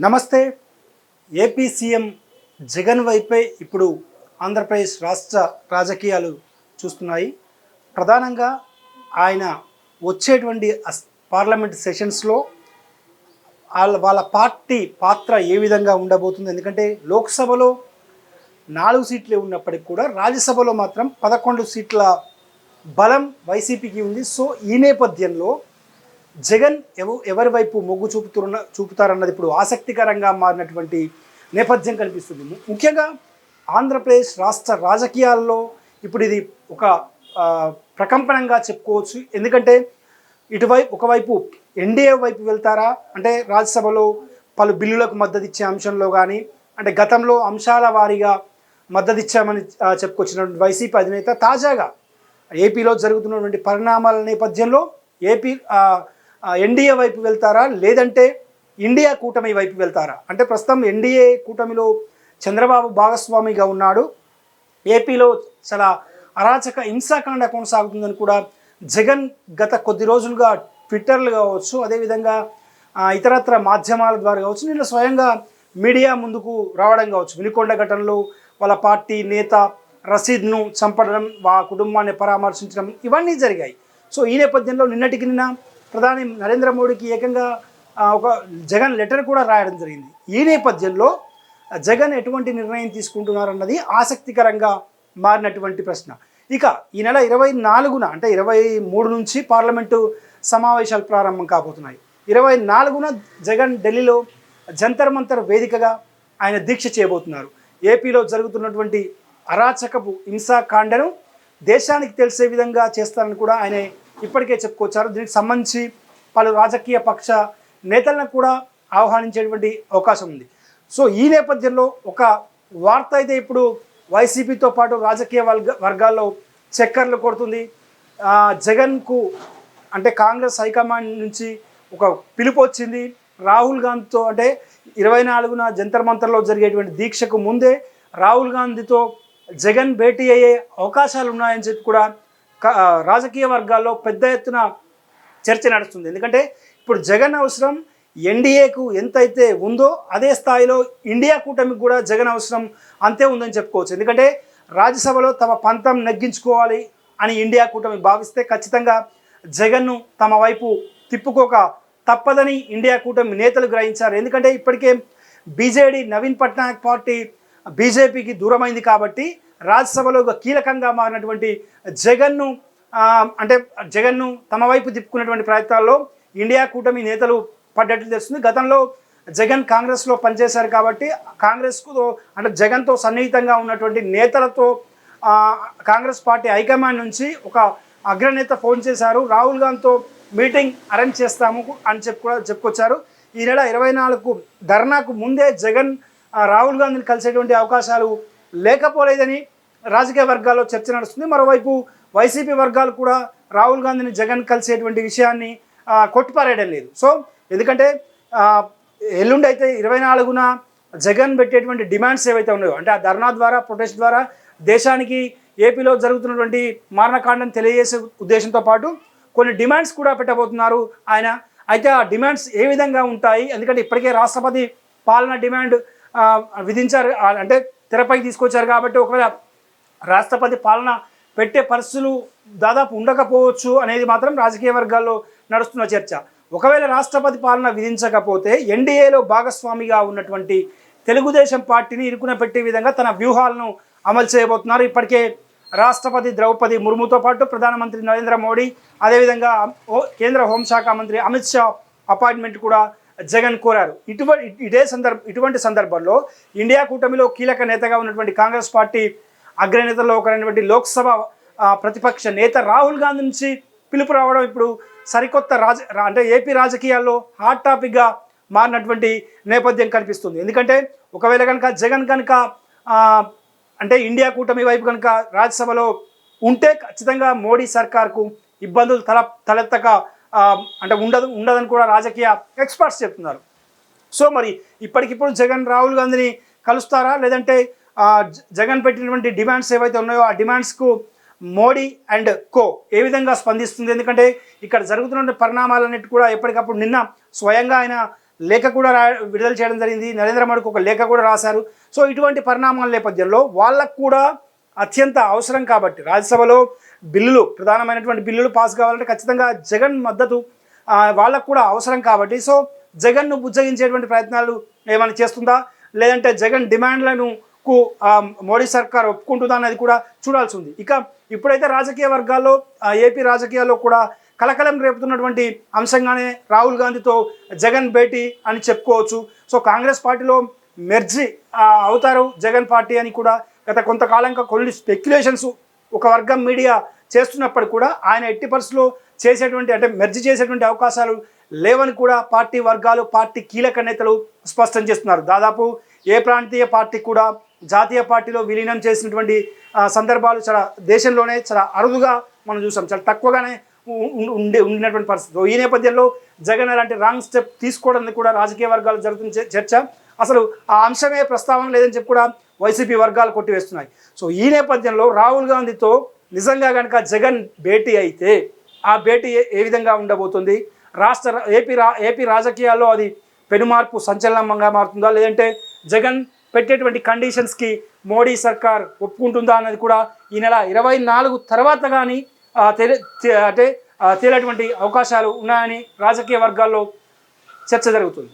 నమస్తే. AP CM Jagan వైపే ఇప్పుడు ఆంధ్రప్రదేశ్ రాష్ట్ర రాజకీయాలు చూస్తున్నాయి. ప్రధానంగా ఆయన వచ్చేటువంటి అస్- పార్లమెంట్ సెషన్స్లో వాళ్ళ వాళ్ళ పార్టీ పాత్ర ఏ విధంగా ఉండబోతుంది? ఎందుకంటే లోక్సభలో నాలుగు సీట్లే ఉన్నప్పటికీ కూడా రాజ్యసభలో మాత్రం పదకొండు సీట్ల బలం వైసీపీకి ఉంది. సో ఈ నేపథ్యంలో జగన్ ఎవ ఎవరి వైపు మొగ్గు చూపుతున్న చూపుతారన్నది ఇప్పుడు ఆసక్తికరంగా మారినటువంటి నేపథ్యం కనిపిస్తుంది. ముఖ్యంగా ఆంధ్రప్రదేశ్ రాష్ట్ర రాజకీయాల్లో ఇప్పుడు ఇది ఒక ప్రకంపనంగా చెప్పుకోవచ్చు. ఎందుకంటే ఇటువైపు ఒకవైపు ఎన్డీఏ వైపు వెళ్తారా? అంటే రాజ్యసభలో పలు బిల్లులకు మద్దతు ఇచ్చే అంశంలో కానీ అంటే గతంలో అంశాల వారీగా మద్దతు ఇచ్చామని చెప్పుకొచ్చినటువంటి వైసీపీ అధినేత తాజాగా ఏపీలో జరుగుతున్నటువంటి పరిణామాల నేపథ్యంలో ఏపీ ఎన్డీఏ వైపు వెళ్తారా? లేదంటే ఇండియా కూటమి వైపు వెళ్తారా? అంటే ప్రస్తుతం ఎన్డీఏ కూటమిలో చంద్రబాబు భాగస్వామిగా ఉన్నాడు. ఏపీలో చాలా అరాచక హింసాకాండ కొనసాగుతుందని కూడా జగన్ గత కొద్ది రోజులుగా ట్విట్టర్లు కావచ్చు అదేవిధంగా ఇతరత్ర మాధ్యమాల ద్వారా కావచ్చు నిన్న స్వయంగా మీడియా ముందుకు రావడం కావచ్చు. వినుకొండ ఘటనలో వాళ్ళ పార్టీ నేత రసీద్ను చంపడం వా కుటుంబాన్ని పరామర్శించడం ఇవన్నీ జరిగాయి. సో ఈ నేపథ్యంలో నిన్నటికి నిన్న ప్రధాని నరేంద్ర మోడీకి ఏకంగా ఒక జగన్ లెటర్ కూడా రాయడం జరిగింది. ఈ నేపథ్యంలో జగన్ ఎటువంటి నిర్ణయం తీసుకుంటున్నారన్నది ఆసక్తికరంగా మారినటువంటి ప్రశ్న. ఇక ఈ నెల ఇరవై నాలుగున అంటే ఇరవై మూడు నుంచి పార్లమెంటు సమావేశాలు ప్రారంభం కాబోతున్నాయి. ఇరవై నాలుగున జగన్ ఢిల్లీలో జంతర్ మంతర్ వేదికగా ఆయన దీక్ష చేయబోతున్నారు. ఏపీలో జరుగుతున్నటువంటి అరాచకపు హింసాకాండను దేశానికి తెలిసే విధంగా చేస్తారని కూడా ఆయన ఇప్పటికే చెప్పుకొచ్చారు. దీనికి సంబంధించి పలు రాజకీయ పక్ష నేతలను కూడా ఆహ్వానించేటువంటి అవకాశం ఉంది. సో ఈ నేపథ్యంలో ఒక వార్త అయితే ఇప్పుడు వైసీపీతో పాటు రాజకీయ వర్గ వర్గాల్లో చక్కర్లు కొడుతుంది. జగన్కు అంటే కాంగ్రెస్ హైకమాండ్ నుంచి ఒక పిలుపు వచ్చింది. రాహుల్ గాంధీతో అంటే ఇరవై నాలుగున జంతర్ మంతర్లో జరిగేటువంటి దీక్షకు ముందే రాహుల్ గాంధీతో జగన్ భేటీ అయ్యే అవకాశాలు ఉన్నాయని చెప్పి కూడా రాజకీయ వర్గాల్లో పెద్ద ఎత్తున చర్చ నడుస్తుంది. ఎందుకంటే ఇప్పుడు జగన్ అవసరం ఎన్డీఏకు ఎంతైతే ఉందో అదే స్థాయిలో ఇండియా కూటమికి కూడా జగన్ అవసరం అంతే ఉందని చెప్పుకోవచ్చు. ఎందుకంటే రాజ్యసభలో తమ పంతం నెగ్గించుకోవాలి అని ఇండియా కూటమి భావిస్తే ఖచ్చితంగా జగన్ను తమ వైపు తిప్పుకోక తప్పదని ఇండియా కూటమి నేతలు గ్రహించారు. ఎందుకంటే ఇప్పటికే బీజేడీ నవీన్ పట్నాయక్ పార్టీ బీజేపీకి దూరమైంది కాబట్టి రాజ్యసభలో ఒక కీలకంగా మారినటువంటి జగన్ను అంటే జగన్ను తమ వైపు తిప్పుకున్నటువంటి ప్రయత్నాల్లో ఇండియా కూటమి నేతలు పడ్డట్లు తెలుస్తుంది. గతంలో జగన్ కాంగ్రెస్లో పనిచేశారు కాబట్టి కాంగ్రెస్కు అంటే జగన్తో సన్నిహితంగా ఉన్నటువంటి నేతలతో కాంగ్రెస్ పార్టీ హైకమాండ్ నుంచి ఒక అగ్రనేత ఫోన్ చేశారు. రాహుల్ గాంధీతో మీటింగ్ అరేంజ్ చేస్తాము అని చెప్పి కూడా చెప్పుకొచ్చారు. ఈ నెల ఇరవై నాలుగు ధర్నాకు ముందే జగన్ రాహుల్ గాంధీని కలిసేటువంటి అవకాశాలు లేకపోలేదని రాజకీయ వర్గాల్లో చర్చ నడుస్తుంది. మరోవైపు వైసీపీ వర్గాలు కూడా రాహుల్ గాంధీని జగన్ కలిసేటువంటి విషయాన్ని కొట్టిపారేయడం లేదు. సో ఎందుకంటే ఎల్లుండి అయితే ఇరవై నాలుగున జగన్ పెట్టేటువంటి డిమాండ్స్ ఏవైతే ఉన్నాయో అంటే ఆ ధర్నా ద్వారా ప్రొటెస్ట్ ద్వారా దేశానికి ఏపీలో జరుగుతున్నటువంటి మారణకాండను తెలియజేసే ఉద్దేశంతో పాటు కొన్ని డిమాండ్స్ కూడా పెట్టబోతున్నారు ఆయన. అయితే ఆ డిమాండ్స్ ఏ విధంగా ఉంటాయి? ఎందుకంటే ఇప్పటికే రాష్ట్రపతి పాలన డిమాండ్ విధించారు. అంటే తెరపైకి తీసుకొచ్చారు కాబట్టి ఒకవేళ రాష్ట్రపతి పాలన పెట్టే పరిస్థితులు దాదాపు ఉండకపోవచ్చు అనేది మాత్రం రాజకీయ వర్గాల్లో నడుస్తున్న చర్చ. ఒకవేళ రాష్ట్రపతి పాలన విధించకపోతే ఎన్డీఏలో భాగస్వామిగా ఉన్నటువంటి తెలుగుదేశం పార్టీని ఇరుకున పెట్టే విధంగా తన వ్యూహాలను అమలు చేయబోతున్నారు. ఇప్పటికే రాష్ట్రపతి ద్రౌపది ముర్ముతో పాటు ప్రధానమంత్రి నరేంద్ర మోడీ అదేవిధంగా కేంద్ర హోంశాఖ మంత్రి అమిత్ షా అపాయింట్మెంట్ కూడా జగన్ కోరారు. ఇటువంటి ఇదే సందర్భ ఇటువంటి సందర్భంలో ఇండియా కూటమిలో కీలక నేతగా ఉన్నటువంటి కాంగ్రెస్ పార్టీ అగ్రనేతల్లో ఒకరైనటువంటి లోక్సభ ప్రతిపక్ష నేత రాహుల్ గాంధీ నుంచి పిలుపు రావడం ఇప్పుడు సరికొత్త రాజ అంటే ఏపీ రాజకీయాల్లో హాట్ టాపిక్గా మారినటువంటి నేపథ్యం కనిపిస్తుంది. ఎందుకంటే ఒకవేళ కనుక జగన్ కనుక అంటే ఇండియా కూటమి వైపు కనుక రాజ్యసభలో ఉంటే ఖచ్చితంగా మోడీ సర్కార్కు ఇబ్బందులు తల తలెత్తక అంటే ఉండదు ఉండదని కూడా రాజకీయ ఎక్స్పర్ట్స్ చెప్తున్నారు. సో మరి ఇప్పటికిప్పుడు జగన్ రాహుల్ గాంధీని కలుస్తారా? లేదంటే జగన్ పెట్టినటువంటి డిమాండ్స్ ఏవైతే ఉన్నాయో ఆ డిమాండ్స్కు మోడీ అండ్ కో ఏ విధంగా స్పందిస్తుంది? ఎందుకంటే ఇక్కడ జరుగుతున్న పరిణామాలన్నిటి కూడా ఎప్పటికప్పుడు నిన్న స్వయంగా ఆయన లేఖ కూడా రా విడుదల చేయడం జరిగింది. నరేంద్ర మోడీకి ఒక లేఖ కూడా రాశారు. సో ఇటువంటి పరిణామాల నేపథ్యంలో వాళ్ళకు కూడా అత్యంత అవసరం కాబట్టి రాజ్యసభలో బిల్లులు ప్రధానమైనటువంటి బిల్లులు పాస్ కావాలంటే ఖచ్చితంగా జగన్ మద్దతు వాళ్ళకు కూడా అవసరం కాబట్టి. సో జగన్ను బుజ్జగించేటువంటి ప్రయత్నాలు ఏమైనా చేస్తుందా? లేదంటే జగన్ డిమాండ్లను కు మోడీ సర్కార్ ఒప్పుకుంటుందా అనేది కూడా చూడాల్సి ఉంది. ఇక ఇప్పుడైతే రాజకీయ వర్గాల్లో ఏపీ రాజకీయాల్లో కూడా కలకలం రేపుతున్నటువంటి అంశంగానే రాహుల్ గాంధీతో జగన్ భేటీ అని చెప్పుకోవచ్చు. సో కాంగ్రెస్ పార్టీలో మెర్జీ అవుతారు జగన్ పార్టీ అని కూడా గత కొంతకాలంగా కొన్ని స్పెక్యులేషన్స్ ఒక వర్గం మీడియా చేస్తున్నప్పుడు కూడా ఆయన ఎట్టి పరిస్థితుల్లో చేసేటువంటి అంటే మెర్జీ చేసేటువంటి అవకాశాలు లేవని కూడా పార్టీ వర్గాలు పార్టీ కీలక నేతలు స్పష్టం చేస్తున్నారు. దాదాపు ఏ ప్రాంతీయ పార్టీ కూడా జాతీయ పార్టీలో విలీనం చేసినటువంటి సందర్భాలు చాలా దేశంలోనే చాలా అరుదుగా మనం చూసాం. చాలా తక్కువగానే ఉండే ఉండినటువంటి పరిస్థితి. ఈ నేపథ్యంలో జగన్ అలాంటి రాంగ్ స్టెప్ తీసుకోవడానికి కూడా రాజకీయ వర్గాలు జరుగుతున్న చర్చ అసలు ఆ అంశమే ప్రస్తావన లేదని చెప్పి కూడా వైసీపీ వర్గాలు కొట్టివేస్తున్నాయి. సో ఈ నేపథ్యంలో రాహుల్ గాంధీతో నిజంగా కనుక జగన్ భేటీ అయితే ఆ భేటీ ఏ- ఏ విధంగా ఉండబోతుంది? రాష్ట్ర ఏపీ రా ఏపీ రాజకీయాల్లో అది పెనుమార్పు సంచలనంగా మారుతుందా? లేదంటే జగన్ పెట్టేటువంటి కండిషన్స్కి మోడీ సర్కార్ ఒప్పుకుంటుందా అన్నది కూడా ఈ నెల ఇరవై నాలుగు తర్వాత కానీ తెలి అంటే తేలేటువంటి అవకాశాలు ఉన్నాయని రాజకీయ వర్గాల్లో చర్చ జరుగుతుంది.